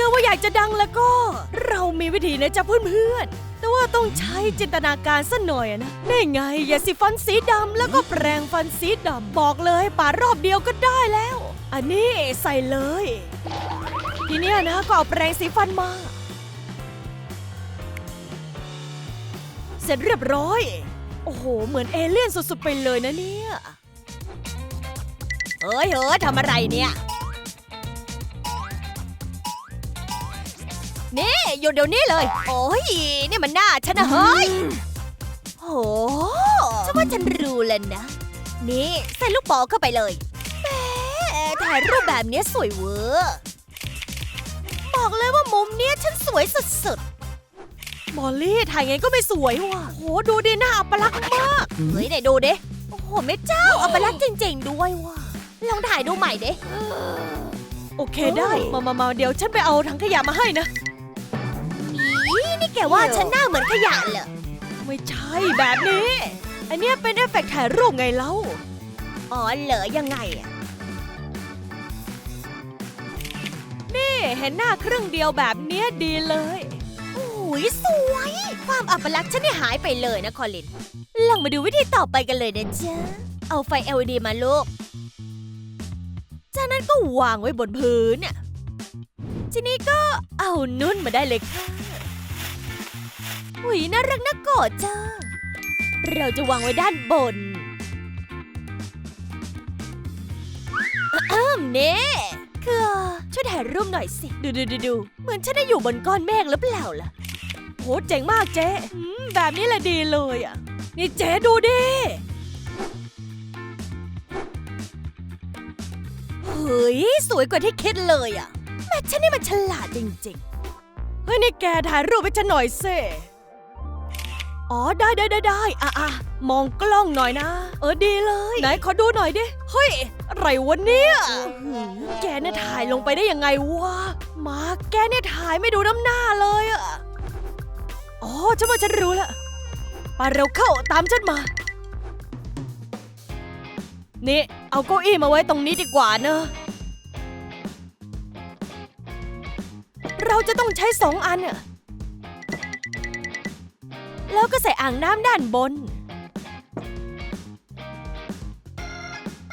กิดว่าอยากจะดังแล้วก็ เรามีวิธีนะจ๊ะเพื่อนๆแต่ว่าต้องใช้จินตนาการสักหน่อยอะนะนี่ไงยาสีฟันสีดำแล้วก็แปรงฟันสีดำบอกเลยป่ารอบเดียวก็ได้แล้ว อันนี้ใส่เลย ทีเนี้ยนะก็เอาแปรงสีฟันมา เสร็จเรียบร้อย โอ้โห เหมือนเอเลี่ยนสุดๆไปเลยนะเนี่ย เฮ้ยเฮ้ยทำอะไรเนี่ย นี่อยู่เดี๋ยวนี้เลย โอ้ยนี่มันหน้าฉันนะเฮ้ยโหฉันว่าฉันรู้แล้วนะ นี่ใส่ลูกบอลเข้าไปเลยแหมถ่ายรูปแบบเนี้ยสวยเวอร์บอกเลยว่ามุมเนี้ยฉันสวยสุดๆมอลลี่ถ่ายไงก็ไม่สวยว่ะโหดูดิหน้าอัปลักษณ์มาก เฮ้ยไหนดูดิ โอ้โหแม่เจ้าอัปลักษณ์จริงๆด้วยว่ะ ลองถ่ายดูใหม่ดิ โอเคได้ มามามาเดี๋ยวฉันไปเอาถังขยะมาให้นะ อีนี่แกว่าฉันหน้าเหมือนขยะเหรอ ไม่ใช่แบบนี้ อันเนี้ยเป็นเอฟเฟกต์ถ่ายรูปไงเล่า อ๋อเหรอยังไงอะนี่เห็นหน้าครึ่งเดียวแบบเนี้ยดีเลยโอ้ยสวย ความอัปลักษณ์ฉันเนี่ยหายไปเลยนะคอลิน ลองมาดูวิธีต่อไปกันเลยนะจ๊ะ เอาไฟ LED มาลูก จากนั้นก็วางไว้บนพื้นน่ะทีนี้ก็เอานุ่นมาได้เลยค่ะ หุยน่ารักน่ากอดจ้า เราจะวางไว้ด้านบนอ้ามเน่คือช่วยถ่ายรูปหน่อยสิ ดูดูดูดูเหมือนฉันได้อยู่บนก้อนเมฆหรือเปล่าล่ะโหเจ๋งมากเจ๊อืมแบบนี้แหละดีเลยอะ นี่เจ๊ดูดิเฮ้ยสวยกว่าที่คิดเลยอะแม่ฉันนี่มันฉลาดจริงๆ เฮ้ยนี่แกถ่ายรูปให้ฉันหน่อยสิ อ๋อได้ได้ได้ได้อะอะมองกล้องหน่อยนะ เออดีเลย ไหนขอดูหน่อยดิ เฮ้ย อะไรวะเนี่ยอื้อหือแกเนี่ยถ่ายลงไปได้ยังไงวะ มาแกเนี่ยถ่ายไม่ดูน้ำหน้าเลยอะอ๋อฉันว่าฉันรู้แล้วไปเร็วเข้าตามฉันมา นี่ เอาเก้าอี้มาไว้ตรงนี้ดีกว่าเนอะ เราจะต้องใช้สองอันอะ แล้วก็ใส่อ่างน้ำด้านบน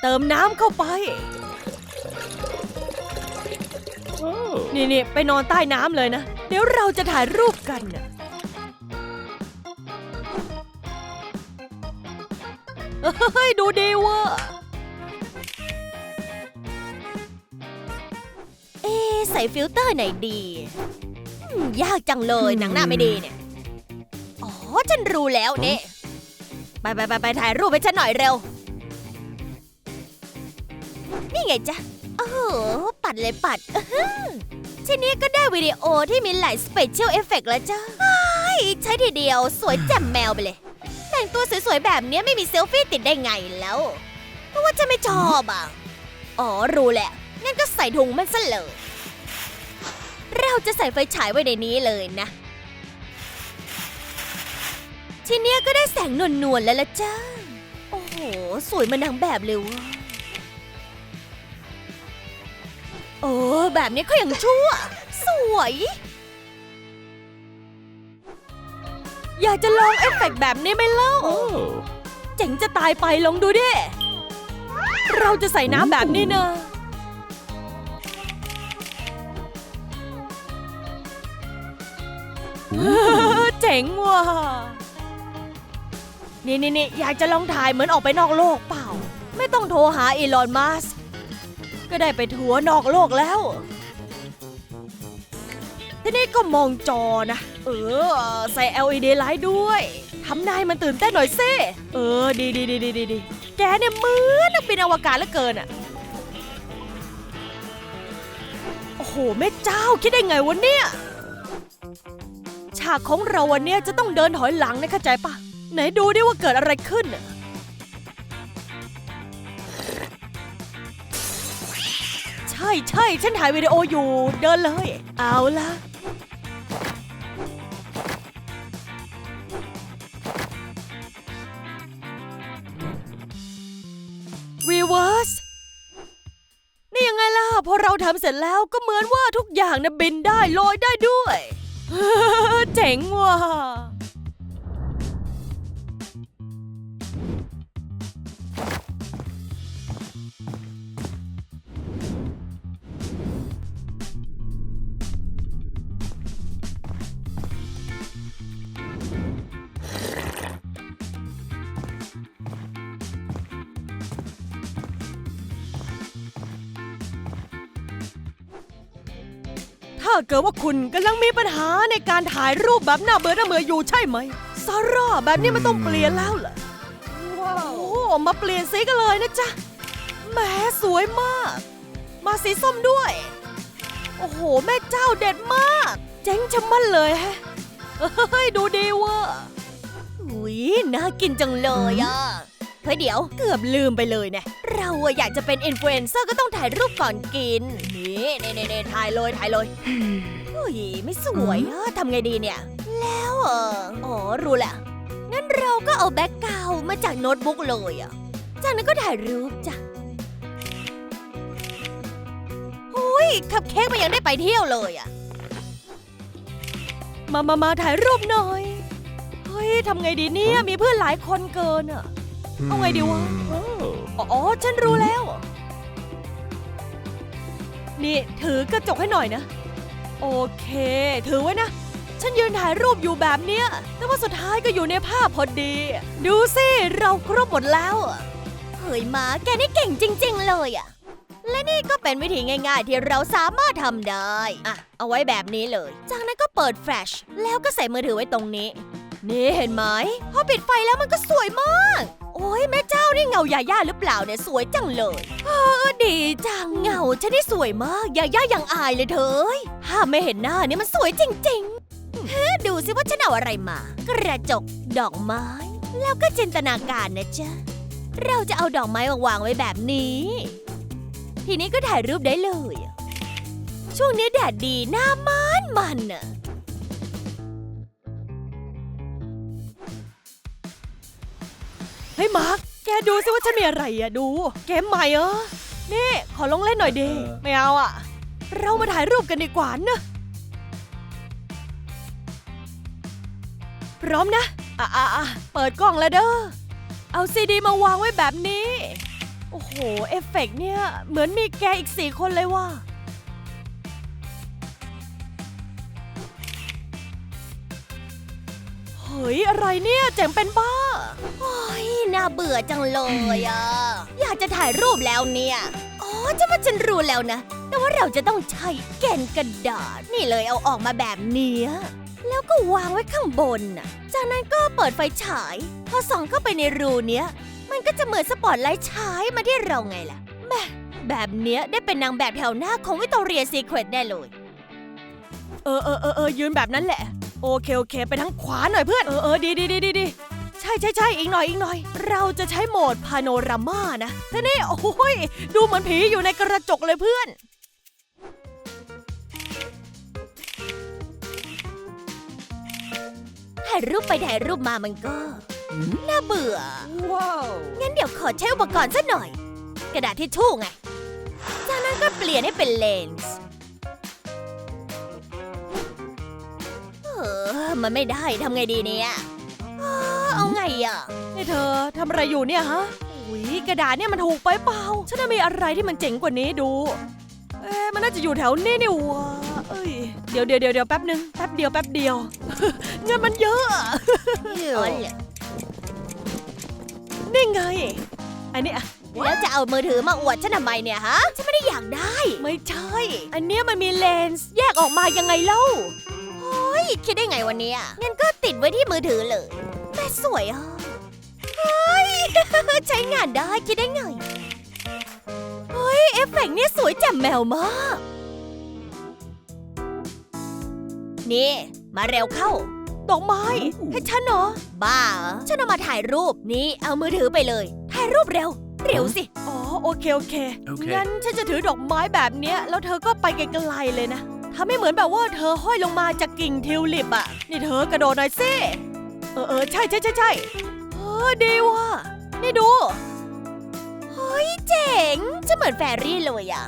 เติมน้ำเข้าไป นี่นี่ไปนอนใต้น้ำเลยนะ เดี๋ยวเราจะถ่ายรูปกันน่ะเฮ้ย ดูดีเว่ะเอ๊ะใส่ฟิลเตอร์ไหนดีอืมยากจังเลยหนังหน้าไม่ดีเนี่ยอ๋อ ฉันรู้แล้วเนี่ยไปไปไปไปถ่ายรูปให้ฉันหน่อยเร็ว นี่ไงจ๊ะ โอ้โห ปัดเลยปัดอื้อหือทีนี้ก็ได้วิดีโอที่มีหลายสเปเชียลเอฟเฟกต์แล้วจ้าใช้ทีเดียวสวยแจ่มแมวไปเลย แต่งตัวสวยๆ แบบเนี้ยไม่มีเซลฟี่ติดได้ไงแล้ว เพราะว่าฉันไม่ชอบอะ อ๋อ รู้แหละ งั้นก็ใส่ถุงมันซะเลย เราจะใส่ไฟฉายไว้ในนี้เลยนะ ทีเนี้ยก็ได้แสงนวลๆแล้วละจ้า โอ้โห สวยเหมันนางแบบเลยวะโอ้แบบนี้ก็ยังชั่ว สวย อยากจะลองเอฟเฟกต์แบบนี้ไหมเล่าเจ๋งจะตายไปลองดูดิ เราจะใส่น้ำแบบนี้นะ เจ๋งว่ะ นี่นี่นี่อยากจะลองถ่ายเหมือนออกไปนอกโลกเปล่า ไม่ต้องโทรหาอีลอนมัสก์ก็ได้ไปทัวร์นอกโลกแล้วทีนี้ก็มองจอนะ เออ ใส่ LED ไลท์ด้วยทำนายมันตื่นเต้นหน่อยสิเออ ดีดีดีดีดีดีแกเนี่ยเหมือนนักบินอวกาศเหลือเกินอะโอ้โหแม่เจ้าคิดได้ไงวะเนี่ย ฉากของเราวันเนี้ยจะต้องเดินถอยหลังนะเข้าใจปะ ไหนดูดิว่าเกิดอะไรขึ้น ใช่ใช่ฉันถ่ายวิดีโออยู่ เดินเลย เอาละรีเวิร์สนี่ยังไงล่ะ พอเราทำเสร็จแล้วก็เหมือนว่าทุกอย่างนะบินได้ลอยได้ด้วย เจ๋งว่ะ ถ้าเกิดว่าคุณกำลังมีปัญหาในการถ่ายรูปแบบหน้าเบื่อหน้าเบื่ออยู่ใช่ไหมซาร่าแบบนี้มันต้องเปลี่ยนแล้วเหรอว้าวโอ้มาเปลี่ยนสีกันเลยนะจ๊ะแหมสวยมาก มาสีส้มด้วย โอ้โห แม่เจ้าเด็ดมาก เจ๋งชะมัดเลยแฮะเฮ้ยดูดีเว่ะอุ้ยน่ากินจังเลยอะ ฮ้ยเดี๋ยวเกือบลืมไปเลยเนี่ยเราอะอยากจะเป็นอินฟลูเอนเซอร์ก็ต้องถ่ายรูปก่อนกิน นี่เน่เน่ถ่ายเลยถ่ายเลยเฮ้ยไม่สวยอะทำไงดีเนี่ย แล้วเอออ๋อรู้แหละงั้นเราก็เอาแบ็กกราวด์มาจากโน้ตบุ๊กเลยอะจากนั้นก็ถ่ายรูปจ้ะหุยคัพเค้กมันยังได้ไปเที่ยวเลยอะมามามาถ่ายรูปหน่อย เฮ้ยทำไงดีเนี่ยมีเพื่อนหลายคนเกินอะ เอาไงดีวะอ๋ออ๋อ ฉันรู้แล้ว นี่ถือกระจกให้หน่อยนะ โอเค ถือไว้นะ ฉันยืนถ่ายรูปอยู่แบบเนี้ย แต่ว่าสุดท้ายก็อยู่ในภาพพอดี ดูสิ เราครบหมดแล้วอะเฮ้ยหมาแกนี่เก่งจริง ๆ เลยอะและนี่ก็เป็นวิธีง่าย ๆ ที่เราสามารถทำได้ อะ เอาไว้แบบนี้เลย จากนั้นก็เปิดแฟลชแล้วก็ใส่มือถือไว้ตรงนี้ นี่เห็นไหมพอปิดไฟแล้วมันก็สวยมาก โอ้ยแม่เจ้านี่เงายาย่าหรือเปล่าเนี่ยสวยจังเลยเออดีจังเงาฉันนี่สวยมากยาย่ายังอายเลยเธอห้ามไม่เห็นหน้าเนี่ยมันสวยจริงๆเฮ้ดูสิว่าฉันเอาอะไรมา กระจกดอกไม้ แล้วก็จินตนาการนะจ๊ะเราจะเอาดอกไม้มาวางไว้แบบนี้ ทีนี้ก็ถ่ายรูปได้เลย ช่วงนี้แดดดีหน้ามันมันอะ ยมาร์คแกดูสิว่าฉันมีอะไรอะดู เกมใหม่เหรอนี่ขอลองเล่นหน่อยดีเออไม่เอาอะเรามาถ่ายรูปกันดีกว่านะพร้อมนะอะอะอะเปิดกล้องแล้วเด้อเอาซีดีมาวางไว้แบบนี้ โอ้โห เอฟเฟกต์เนี่ยเหมือนมีแกอีกสี่คนเลยว่ะเฮ้ย อะไรเนี่ย เจ๋งเป็นบ้า โอ้ยน่าเบื่อจังเลยอะ อยากจะถ่ายรูปแล้วเนี่ย อ๋อจะว่าฉันรู้แล้วนะ แต่ว่าเราจะต้องใช้แกนกระดาษ นี่เลยเอาออกมาแบบเนี้ยแล้วก็วางไว้ข้างบนน่ะ จากนั้นก็เปิดไฟฉาย พอส่องเข้าไปในรูเนี้ย มันก็จะเหมือนสปอตไลท์ฉายมาที่เราไงล่ะแม่แบบเนี้ยได้เป็นนางแบบแถวหน้าของวิตอเรียซีเครตแน่เลย เออเออเออเออยืนแบบนั้นแหละ โอเคโอเค ไปทางขวาหน่อยเพื่อน เออเออดีดีดีดีดีใช่ใช่ใช่อีกหน่อยอีกหน่อย เราจะใช้โหมดพาโนรามานะแต่นี่โอ้ยดูเหมือนผีอยู่ในกระจกเลยเพื่อนถ่ายรูปไปถ่ายรูปมามันก็ น่าเบื่อ ว้าวงั้นเดี๋ยวขอใช้อุปกรณ์สักหน่อย กระดาษทิชชู่ไง จากนั้นก็เปลี่ยนให้เป็นเลนส์เออมันไม่ได้ทำไงดีเนี่ย เออเอาไงอะนี่เธอทำอะไรอยู่เนี่ยฮะอุ้ยกระดาษเนี่ยมันถูกไปเปล่า ฉันน่ะมีอะไรที่มันเจ๋งกว่านี้ดู เอ๊ะมันน่าจะอยู่แถวนี้นี่หวะเอ้ยเดี๋ยวเดี๋ยวเดี๋ยวเดี๋ยวแป๊บนึงแป๊บเดียวแป๊บเดียว เงินมันเยอะอะนี่ไง อันนี้อะแล้วจะเอามือถือมาอวดฉันทำไมเนี่ยฮะ ฉันไม่ได้อยากได้ ไม่ใช่ อันเนี้ยมันมีเลนส์แยกออกมายังไงเล่าเฮ้ยคิดได้ไงวันนี้งั้นก็ติดไว้ที่มือถือเลย แต่สวยอะเฮ้ยใช้งานได้คิดได้ไงเฮ้ยเอฟเฟกต์เนี่ยสวยแจ่มแมวมาก นี่ มาเร็วเข้าดอกไม้ให้ฉันเหรอ บ้าเหรอฉันเอามาถ่ายรูปนี่เอามือถือไปเลย ถ่ายรูปเร็ว เร็วสิ อ๋อโอเคโอเค โอเค งั้นฉันจะถือดอกไม้แบบเนี้ยแล้วเธอก็ไปไกลๆเลยนะทำให้เหมือนแบบว่าเธอห้อยลงมาจากกิ่งทิวลิปอะนี่เธอกระโดดหน่อยสิเออเออใช่ใช่ใช่ใช่เออดีว่ะ นี่ดู เฮ้ยเจ๋ง จะเหมือนแฟรี่เลยอะ